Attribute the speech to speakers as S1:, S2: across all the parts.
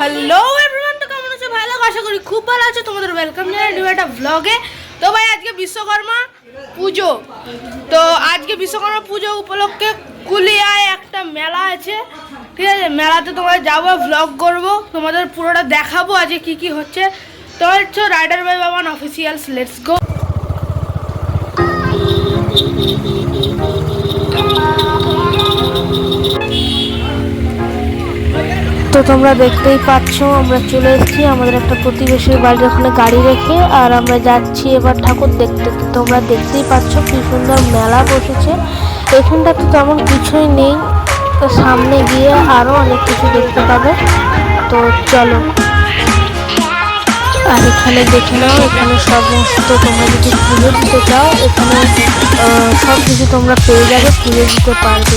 S1: Hello everyone তো কেমন আছো? ভালো আশা করি খুব ভালো আছো। তোমাদের ওয়েলকাম একটা ভ্লগে তো ভাই, আজকে বিশ্বকর্মা পুজো। তো আজকে বিশ্বকর্মা পুজো উপলক্ষে কুলিয়ায় একটা মেলা আছে। ঠিক আছে? মেলাতে তোমরা যাব ভ্লগ করব। তোমাদের পুরোটা দেখাবো আজকে কি কি হচ্ছে। তো হচ্ছে rider by Baban officials let's go তো তোমরা দেখতেই পাচ্ছ, আমরা চলে এসেছি আমাদের একটা প্রতিবেশীর বাড়ির ওখানে গাড়ি রেখে, আর আমরা যাচ্ছি এবার ঠাকুর দেখতে। তোমরা দেখতেই পাচ্ছ কি সুন্দর মেলা বসেছে। এখানটা তো তেমন কিছুই নেই, তো সামনে গিয়ে আরও অনেক কিছু দেখতে পাবে। তো চলো। আর এখানে দেখে নাও, এখানে সমস্ত তোমরা যদি পুজো দিতে চাও, এখানে সব কিছু তোমরা পেয়ে যাবে পুজো দিতে পারবে।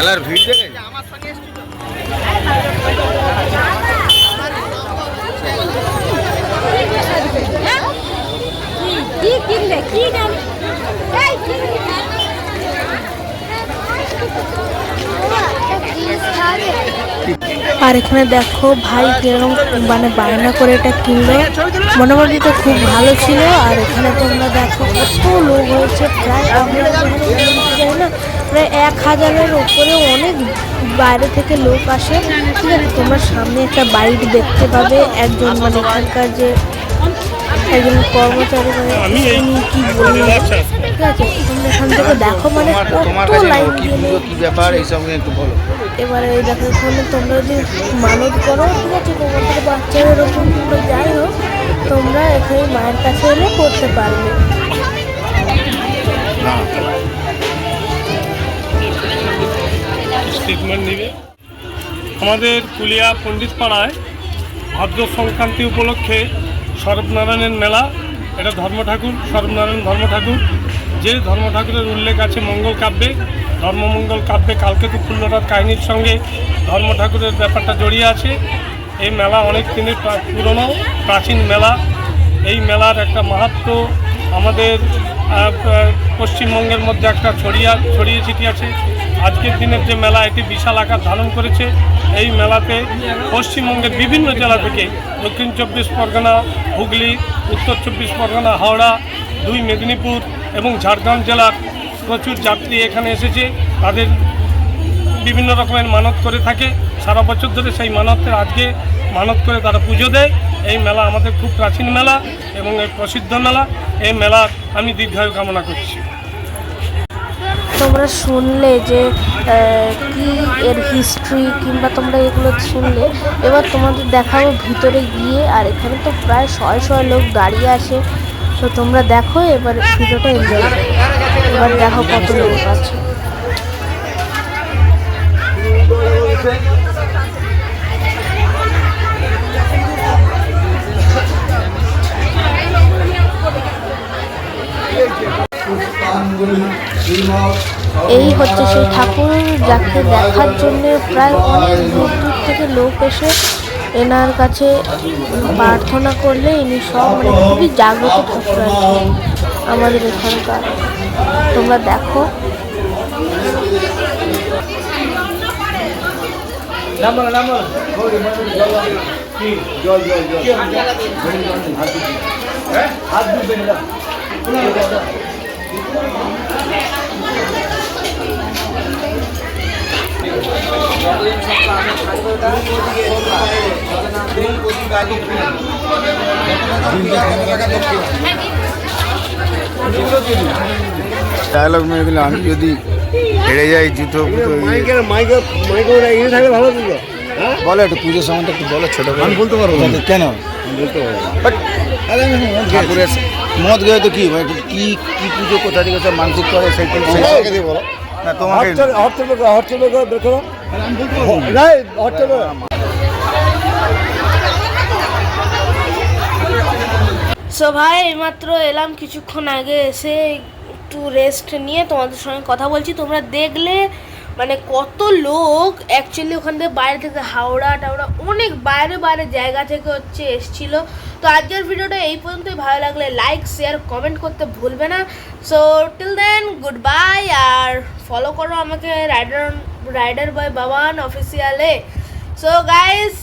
S2: মেলার ভিড় দেখে?
S1: আর এখানে দেখো ভাই কীরকম মানে বায়না করে এটা কিনলো। মোটামুটি তো খুব ভালো ছিল, আর এখানে তোমরা দেখো কত লোক হয়েছে, প্রায় আমরা প্রায় এক হাজারের ওপরে অনেক বাইরে থেকে লোক আসে। ঠিক আছে তোমরা সামনে একটা বাইক দেখতে পাবে। একজন মানে এখানকার যে একজন কর্মচারী মানে উনি কি বলবেন ঠিক আছে তোমরা এখান থেকে দেখো মানে কত লাইন
S2: কি কি ব্যাপার এইসব নিয়ে একটু বলো।
S1: এবারে এই দেখো এখানে তোমরা যদি মানত করো ঠিক আছে তোমাদের বাচ্চারা এরকম তোমরা যাই হোক তোমরা এখানে মায়ের কাছে এলে করতে পারবে।
S3: স্টেটমেন্ট নিবে। আমাদের কুলিয়া পণ্ডিত পাড়ায় ভাদ্র সংক্রান্তি উপলক্ষে সরবনারায়ণের মেলা। এটা ধর্ম ঠাকুর সরবনারায়ণ ধর্ম ঠাকুর যে ধর্ম ঠাকুরের উল্লেখ আছে মঙ্গল কাব্যে, ধর্মমঙ্গল কাব্যে কালকেতু ফুল্লরার কাহিনীর সঙ্গে ধর্ম ঠাকুরের ব্যাপারটা জড়িয়ে আছে। এই মেলা অনেক দিনের পুরনো, প্রাচীন মেলা। এই মেলার একটা মাহাত্ম আমাদের পশ্চিমবঙ্গের মধ্যে একটা ছড়িয়া, ছড়িয়ে ছিটিয়ে আছে। আজকের দিনের যে মেলা, এটি বিশাল আকার ধারণ করেছে। এই মেলাতে পশ্চিমবঙ্গের বিভিন্ন জেলা থেকে দক্ষিণ চব্বিশ পরগনা, হুগলি, উত্তর চব্বিশ পরগনা, হাওড়া, দুই মেদিনীপুর এবং ঝাড়গ্রাম জেলার প্রচুর যাত্রী এখানে এসেছে। তাদের বিভিন্ন রকমের মানত করে থাকে। সারা বছর ধরে সেই মানতের আজকে মানত করে তারা পুজো দেয়। এই মেলা আমাদের খুব প্রাচীন মেলা এবং এই প্রসিদ্ধ মেলা। এই মেলার আমি দীর্ঘায়ু কামনা করছি।
S1: তোমরা শুনলে যে কি এর হিস্ট্রি কিংবা তোমরা এগুলো শুনলে, এবার তোমাদের দেখাবো ভিতরে গিয়ে, আর এখানে তো প্রায় শয়ে শয়ে লোক দাঁড়িয়ে আসে। তো তোমরা দেখো, এবার ভিডিওটা এনজয় এবার দেখো কত লোক আছে। এই হচ্ছে সেই ঠাকুর যাকে দেখার জন্য প্রায় অনেক দূর দূর থেকে লোক এসে এনার কাছে প্রার্থনা করলে ইনি সব মানে খুবই জাগ্রত ঠাকুর আমাদের এখানকার। তোমরা দেখো।
S2: ডায়লগ মেরে গেলে আমি যদি হেরে যাই জুতো
S4: ভালো
S2: বলো একটু পুজোর সম্বন্ধে একটু বলো ছোট
S4: আমি বলতে পারব
S2: কেন?
S4: বলতে পারব
S2: বাট ঠাকুরের মদ গেলে তো কি? মানে কি কি পুজো কোথা থেকে সব মানসিক করে সেই বলো। না তোমাকে।
S1: সো ভাই এইমাত্র এলাম কিছুক্ষণ আগে এসে একটু রেস্ট নিয়ে তোমাদের সঙ্গে কথা বলছি তোমরা দেখলে মানে কত লোক অ্যাকচুয়ালি ওখান থেকে বাইরে থেকে হাওড়া টাওড়া অনেক বাইরে বাইরে জায়গা থেকে হচ্ছে এসছিল। তো আজকের ভিডিওটা এই পর্যন্তই। ভালো লাগলে লাইক শেয়ার কমেন্ট করতে ভুলবে না। So till then good bye আর ফলো করো আমাকে rider rider boy Baban অফিসিয়ালে so guys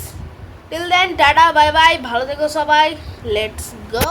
S1: till then tata bye bye ভালো থেকো সবাই। Let's go